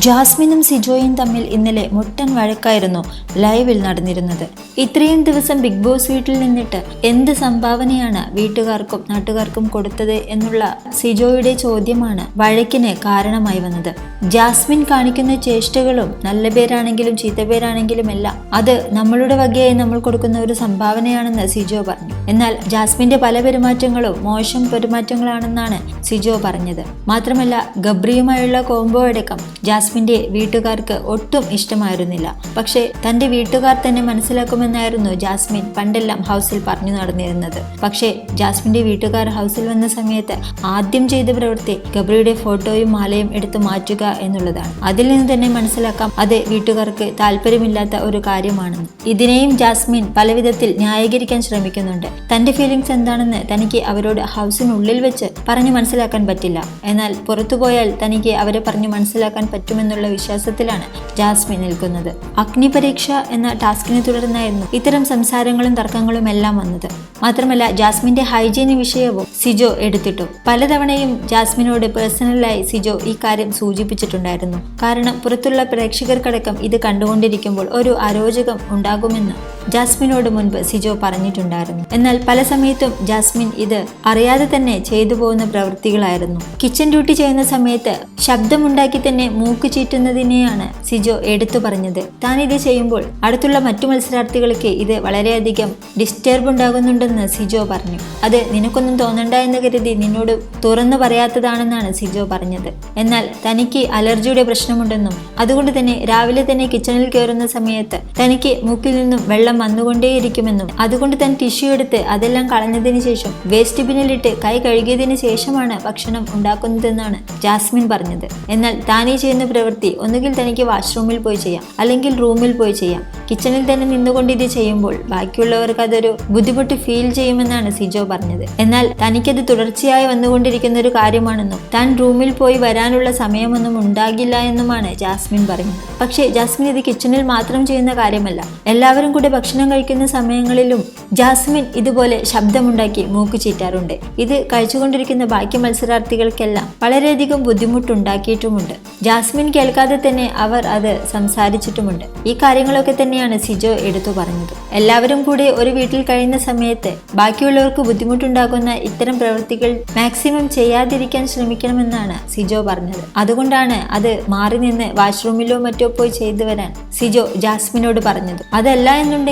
ജാസ്മിനും സിജോയും തമ്മിൽ ഇന്നലെ മുട്ടൻ വഴക്കായിരുന്നു ലൈവിൽ നടന്നിരുന്നത്. ഇത്രയും ദിവസം ബിഗ് ബോസ് വീട്ടിൽ നിന്നിട്ട് എന്ത് സംഭാവനയാണ് വീട്ടുകാർക്കും നാട്ടുകാർക്കും കൊടുത്തത് എന്നുള്ള സിജോയുടെ ചോദ്യമാണ് വഴക്കിന് കാരണമായി വന്നത്. ജാസ്മിൻ കാണിക്കുന്ന ചേഷ്ടകളും നല്ല പേരാണെങ്കിലും ചീത്ത പേരാണെങ്കിലും എല്ലാം അത് നമ്മളുടെ വകയായി നമ്മൾ കൊടുക്കുന്ന ഒരു സംഭാവനയാണെന്ന് സിജോ പറഞ്ഞു. എന്നാൽ ജാസ്മിന്റെ പല പെരുമാറ്റങ്ങളും മോശം പെരുമാറ്റങ്ങളാണെന്നാണ് സിജോ പറഞ്ഞത്. മാത്രമല്ല ഗബ്രിയുമായുള്ള കോംബോ അടക്കം ജാസ്മിന്റെ വീട്ടുകാർക്ക് ഒട്ടും ഇഷ്ടമായിരുന്നില്ല. പക്ഷേ തന്റെ വീട്ടുകാർ തന്നെ മനസ്സിലാക്കുമെന്നായിരുന്നു ജാസ്മിൻ പണ്ടെല്ലാം ഹൗസിൽ പറഞ്ഞു നടന്നിരുന്നത്. പക്ഷേ ജാസ്മിന്റെ വീട്ടുകാർ ഹൗസിൽ വന്ന സമയത്ത് ആദ്യം ചെയ്ത പ്രവൃത്തി ഗബ്രിയുടെ ഫോട്ടോയും മാലയും എടുത്തു മാറ്റുക എന്നുള്ളതാണ്. അതിൽ നിന്ന് തന്നെ മനസ്സിലാക്കാം അത് വീട്ടുകാർക്ക് താല്പര്യമില്ലാത്ത ഒരു കാര്യമാണെന്ന്. ഇതിനെയും ജാസ്മിൻ പലവിധത്തിൽ ന്യായീകരിക്കാൻ ശ്രമിക്കുന്നുണ്ട്. തന്റെ ഫീലിംഗ്സ് എന്താണെന്ന് തനിക്ക് അവരോട് ഹൗസിനുള്ളിൽ വെച്ച് പറഞ്ഞു മനസ്സിലാക്കാൻ പറ്റില്ല. എന്നാൽ പുറത്തുപോയാൽ തനിക്ക് അവരെ പറഞ്ഞു മനസ്സിലാക്കാൻ പറ്റുമെന്നുള്ള വിശ്വാസത്തിലാണ് ജാസ്മിൻ നിൽക്കുന്നത്. അഗ്നിപരീക്ഷ എന്ന ടാസ്കിനെ തുടർന്നായിരുന്നു ഇത്തരം സംസാരങ്ങളും തർക്കങ്ങളും എല്ലാം വന്നത്. മാത്രമല്ല ജാസ്മിന്റെ ഹൈജീനി വിഷയവും സിജോ എടുത്തിട്ടു. പലതവണയും ജാസ്മിനോട് പേഴ്സണലായി സിജോ ഈ കാര്യം സൂചിപ്പിച്ചിട്ടുണ്ടായിരുന്നു. കാരണം പുറത്തുള്ള പ്രേക്ഷകർക്കടക്കം ഇത് കണ്ടുകൊണ്ടിരിക്കുമ്പോൾ ഒരു അരോചകം ഉണ്ടാകുമെന്ന് ജാസ്മിനോട് മുൻപ് സിജോ പറഞ്ഞിട്ടുണ്ടായിരുന്നു. എന്നാൽ പല സമയത്തും ജാസ്മിൻ ഇത് അറിയാതെ തന്നെ ചെയ്തു പോകുന്ന പ്രവൃത്തികളായിരുന്നു. കിച്ചൺ ഡ്യൂട്ടി ചെയ്യുന്ന സമയത്ത് ശബ്ദമുണ്ടാക്കി തന്നെ മൂക്ക് ചീറ്റുന്നതിനെയാണ് സിജോ എടുത്തു പറഞ്ഞത്. താൻ ഇത് ചെയ്യുമ്പോൾ അടുത്തുള്ള മറ്റു മത്സരാർത്ഥികൾക്ക് ഇത് വളരെയധികം ഡിസ്റ്റർബ് ഉണ്ടാകുന്നുണ്ടെന്ന് സിജോ പറഞ്ഞു. അത് നിനക്കൊന്നും തോന്നണ്ട എന്ന് കരുതി നിന്നോട് തുറന്നു പറയാത്തതാണെന്നാണ് സിജോ പറഞ്ഞത്. എന്നാൽ തനിക്ക് അലർജിയുടെ പ്രശ്നമുണ്ടെന്നും അതുകൊണ്ട് തന്നെ രാവിലെ തന്നെ കിച്ചണിൽ കയറുന്ന സമയത്ത് തനിക്ക് മൂക്കിൽ നിന്നും വെള്ളം വന്നുകൊണ്ടേയിരിക്കുമെന്നും അതുകൊണ്ട് താൻ ടിഷ്യൂ എടുത്ത് അതെല്ലാം കളഞ്ഞതിന് ശേഷം വേസ്റ്റ് ബിന്നിലിട്ട് കൈ കഴുകിയതിന് ശേഷമാണ് ഭക്ഷണം ഉണ്ടാക്കുന്നതെന്നാണ് ജാസ്മിൻ പറഞ്ഞത്. എന്നാൽ താനീ ചെയ്യുന്ന പ്രവൃത്തി ഒന്നുകിൽ തനിക്ക് വാഷ്റൂമിൽ പോയി ചെയ്യാം അല്ലെങ്കിൽ റൂമിൽ പോയി ചെയ്യാം. കിച്ചണിൽ തന്നെ നിന്നുകൊണ്ട് ഇത് ചെയ്യുമ്പോൾ ബാക്കിയുള്ളവർക്ക് അതൊരു ബുദ്ധിമുട്ട് ഫീൽ ചെയ്യുമെന്നാണ് സിജോ പറഞ്ഞത്. എന്നാൽ തനിക്കത് തുടർച്ചയായി വന്നുകൊണ്ടിരിക്കുന്ന ഒരു കാര്യമാണെന്നും താൻ റൂമിൽ പോയി വരാനുള്ള സമയമൊന്നും ഉണ്ടാകില്ല എന്നുമാണ് ജാസ്മിൻ പറയുന്നത്. പക്ഷേ ജാസ്മിൻ ഇത് കിച്ചണിൽ മാത്രം ചെയ്യുന്ന കാര്യമല്ല. എല്ലാവരും കൂടെ ഭക്ഷണം കഴിക്കുന്ന സമയങ്ങളിലും ജാസ്മിൻ ഇതുപോലെ ശബ്ദമുണ്ടാക്കി മൂക്ക് ചീറ്റാറുണ്ട്. ഇത് കഴിച്ചുകൊണ്ടിരിക്കുന്ന ബാക്കി മത്സരാർത്ഥികൾക്കെല്ലാം വളരെയധികം ബുദ്ധിമുട്ടുണ്ടാക്കിയിട്ടുമുണ്ട്. ജാസ്മിൻ കേൾക്കാതെ തന്നെ അവർ അത് സംസാരിച്ചിട്ടുമുണ്ട്. ഈ കാര്യങ്ങളൊക്കെ തന്നെയാണ് സിജോ എടുത്തു പറഞ്ഞത്. എല്ലാവരും കൂടി ഒരു വീട്ടിൽ കഴിയുന്ന സമയത്ത് ബാക്കിയുള്ളവർക്ക് ബുദ്ധിമുട്ടുണ്ടാക്കുന്ന ഇത്തരം പ്രവൃത്തികൾ മാക്സിമം ചെയ്യാതിരിക്കാൻ ശ്രമിക്കണമെന്നാണ് സിജോ പറഞ്ഞത്. അതുകൊണ്ടാണ് അത് മാറി നിന്ന് വാഷ്റൂമിലോ മറ്റോ പോയി ചെയ്തു വരാൻ സിജോ ജാസ്മിനോട് പറഞ്ഞത്. അതല്ല എന്നുണ്ടെങ്കിൽ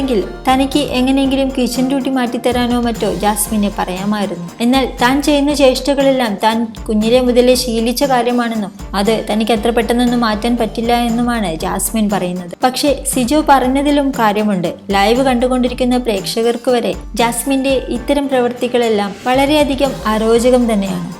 തനിക്ക് എങ്ങനെയെങ്കിലും കിച്ചൺ ഡ്യൂട്ടി മാറ്റിത്തരാനോ മറ്റോ ജാസ്മിനെ പറയാമായിരുന്നു. എന്നാൽ താൻ ചെയ്യുന്ന ചേഷ്ടകളെല്ലാം താൻ കുഞ്ഞിലെ മുതലേ ശീലിച്ച കാര്യമാണെന്നും അത് തനിക്ക് എത്ര പെട്ടെന്നൊന്നും മാറ്റാൻ പറ്റില്ല എന്നുമാണ് ജാസ്മിൻ പറയുന്നത്. പക്ഷേ സിജോ പറഞ്ഞതിലും കാര്യമുണ്ട്. ലൈവ് കണ്ടുകൊണ്ടിരിക്കുന്ന പ്രേക്ഷകർക്ക് വരെ ജാസ്മിന്റെ ഇത്തരം പ്രവൃത്തികളെല്ലാം വളരെയധികം അരോചകം തന്നെയാണ്.